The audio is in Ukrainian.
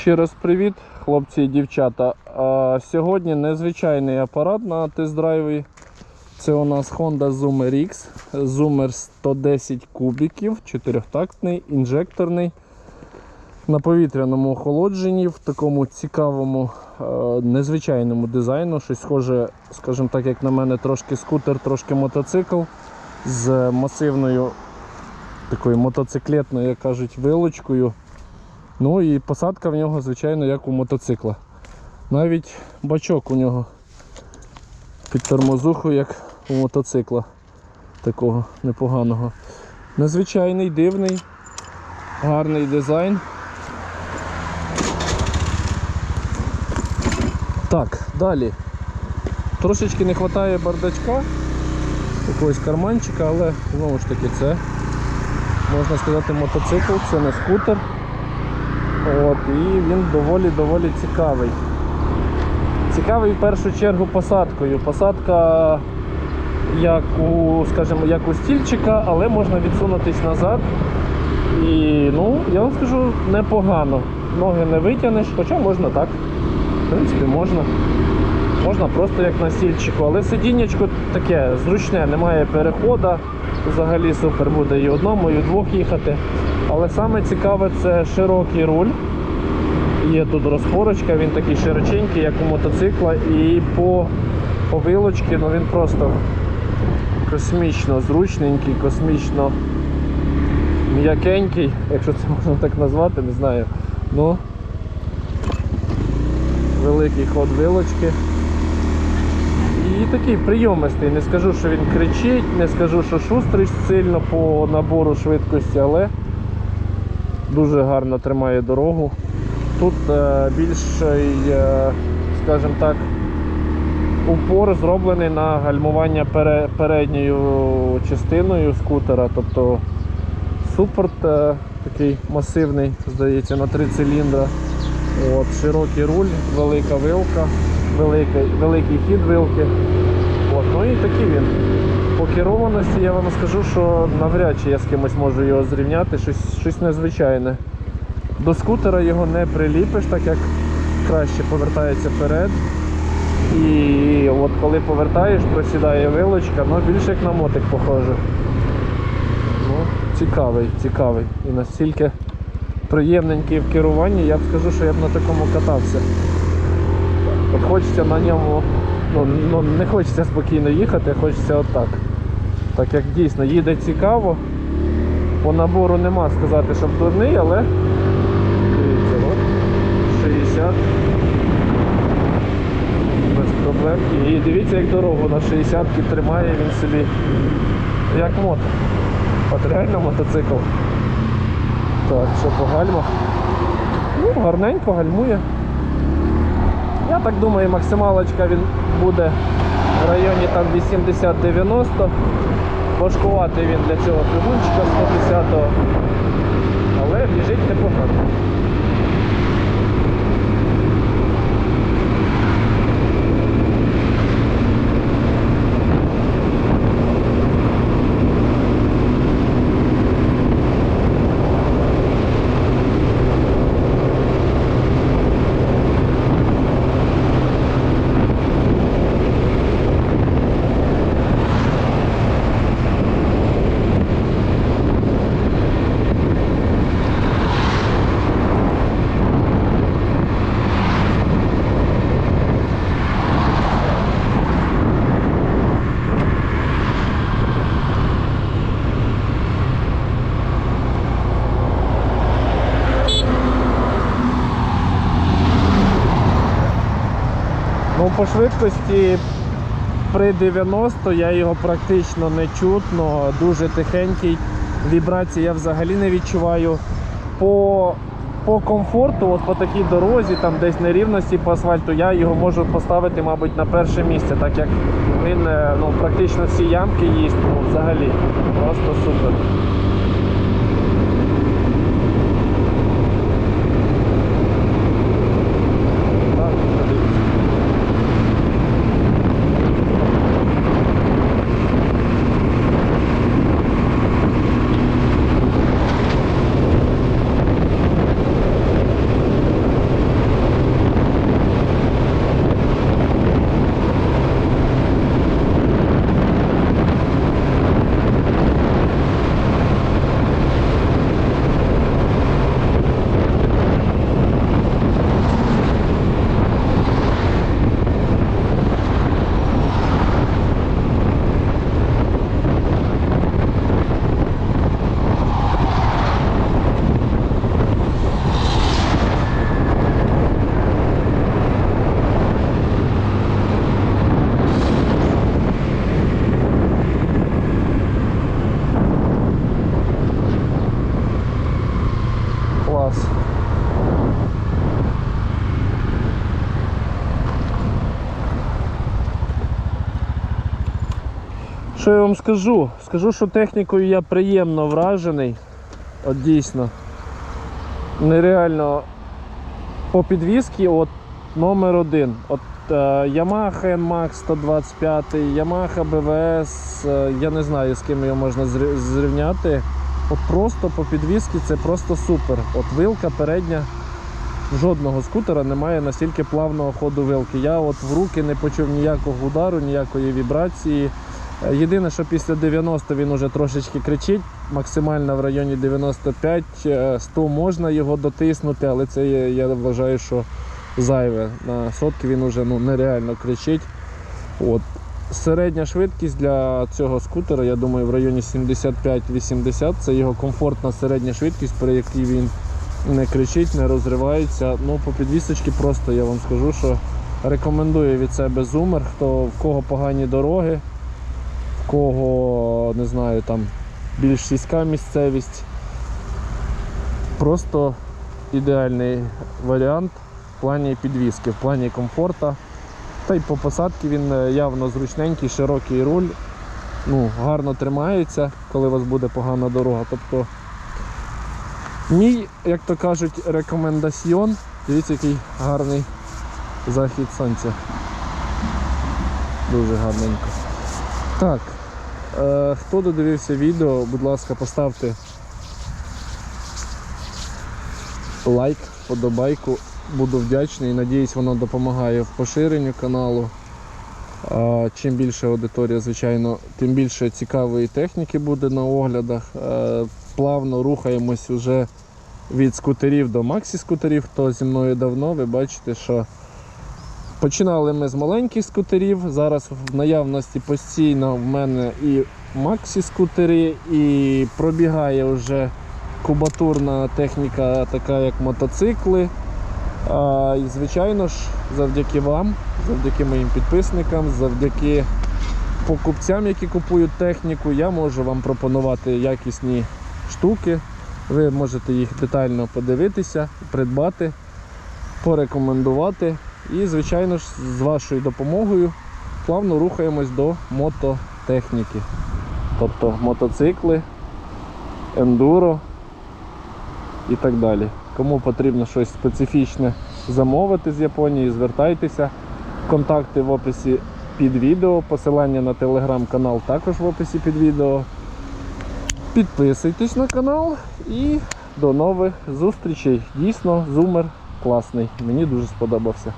Ще раз привіт, хлопці і дівчата. А, сьогодні незвичайний апарат на тест-драйві. Це у нас Honda Zoomer X. Zoomer 110 кубіків, чотирьохтактний, інжекторний. На повітряному охолодженні, в такому цікавому, е, незвичайному дизайну. Щось схоже, скажімо так, як на мене, трошки скутер, трошки мотоцикл з масивною такою мотоциклетною, як кажуть, вилочкою. Ну і посадка в нього, звичайно, як у мотоцикла. Навіть бачок у нього під тормозуху, як у мотоцикла. Такого непоганого. Незвичайний, дивний, гарний дизайн. Так, далі. Трошечки не вистачає бардачка, якогось карманчика, але знову ж таки це, можна сказати, мотоцикл, це не скутер. От, і він доволі-доволі цікавий. Цікавий в першу чергу посадкою. Посадка як у, скажімо, як у стільчика, але можна відсунутись назад. І ну, я вам скажу, непогано. Ноги не витягнеш, хоча можна так. В принципі, можна. Можна просто як на стільчику, але сидіннячко таке зручне, немає переходу. Взагалі супер буде і одному, і вдвох їхати. Але саме цікаве це широкий руль. Є тут розпорочка, він такий широченький, як у мотоцикла, і по, по вилочці ну, він просто космічно зручненький, космічно м'якенький, якщо це можна так назвати, не знаю. Ну, великий ход вилочки. І такий прийомистий. Не скажу, що він кричить, не скажу, що шустрий сильно по набору швидкості, але дуже гарно тримає дорогу. Тут е, більший, е, скажімо так, упор зроблений на гальмування пере, передньою частиною скутера. Тобто супорт е, такий масивний, здається, на три циліндра. От, широкий руль, велика вилка, великий, великий хід вилки. От, ну і такий він. По керованості я вам скажу, що навряд чи я з кимось можу його зрівняти, щось, щось незвичайне. До скутера його не приліпиш, так як краще повертається вперед. І от коли повертаєш, просідає вилочка, ну більше як на мотик похоже. Ну, цікавий, цікавий. І настільки приємненький в керуванні, я б скажу, що я б на такому катався. От хочеться на ньому, ну, ну не хочеться спокійно їхати, хочеться отак. Так як дійсно їде цікаво. По набору нема сказати, щоб дурний, але дивіться, от 60. Без проблем. І дивіться, як дорогу на 60 тримає він собі як мото. От реально мотоцикл. Так, що по гальмах? Ну, гарненько гальмує. Я так думаю, максималочка він буде в районі там 80-90. Важкувати він для цього двигунчика 110-го. Але біжить непогано. Ну, по швидкості при 90 я його практично не чутно, дуже тихенький. Вібрації я взагалі не відчуваю. По, по комфорту, от по такій дорозі, там десь нерівності по асфальту, я його можу поставити, мабуть, на перше місце, так як він е, ну, практично всі ямки їсть, ну, взагалі. Просто супер. Що я вам скажу? Скажу, що технікою я приємно вражений. От дійсно. Нереально по підвісці от номер один. От е, Yamaha NMAX 125, Yamaha BVS, е, я не знаю з ким його можна зрівняти. От просто по підвісці це просто супер. От вилка передня. Жодного скутера немає настільки плавного ходу вилки. Я от в руки не почув ніякого удару, ніякої вібрації. Е, Єдине, що після 90 він уже трошечки кричить, максимально в районі 95-100 можна його дотиснути, але це я вважаю, що зайве. На сотки він уже ну, нереально кричить. От. Середня швидкість для цього скутера, я думаю, в районі 75-80 це його комфортна середня швидкість, при якій він не кричить, не розривається. Ну, по підвісочці просто я вам скажу, що рекомендую від себе зумер, хто в кого погані дороги, кого не знаю, там більш сільська місцевість. Просто ідеальний варіант в плані підвіски, в плані комфорту. Та й по посадці він е, явно зручненький, широкий руль. Ну, гарно тримається, коли у вас буде погана дорога. Тобто Мій, як то кажуть, рекомендаціон. Дивіться, який гарний захід сонця. Дуже гарненько. Так. Е, хто додивився відео, будь ласка, поставте лайк, вподобайку. Буду вдячний. Надіюсь, воно допомагає в поширенню каналу. Чим більше аудиторія, звичайно, тим більше цікавої техніки буде на оглядах. Е, Плавно рухаємось уже від скутерів до максі-скутерів. Хто зі мною давно, ви бачите, що починали ми з маленьких скутерів. Зараз в наявності постійно в мене і максі-скутери, і пробігає вже кубатурна техніка, така як мотоцикли. А, і звичайно ж, завдяки вам, завдяки моїм підписникам, завдяки покупцям, які купують техніку, я можу вам пропонувати якісні штуки. Ви можете їх детально подивитися, придбати, порекомендувати. І, звичайно ж, з вашою допомогою плавно рухаємось до мототехніки. Тобто мотоцикли, ендуро і так далі. Кому потрібно щось специфічне замовити з Японії, звертайтеся. Контакти в описі під відео, посилання на телеграм-канал також в описі під відео. Підписуйтесь на канал і до нових зустрічей. Дійсно, зумер класний. Мені дуже сподобався.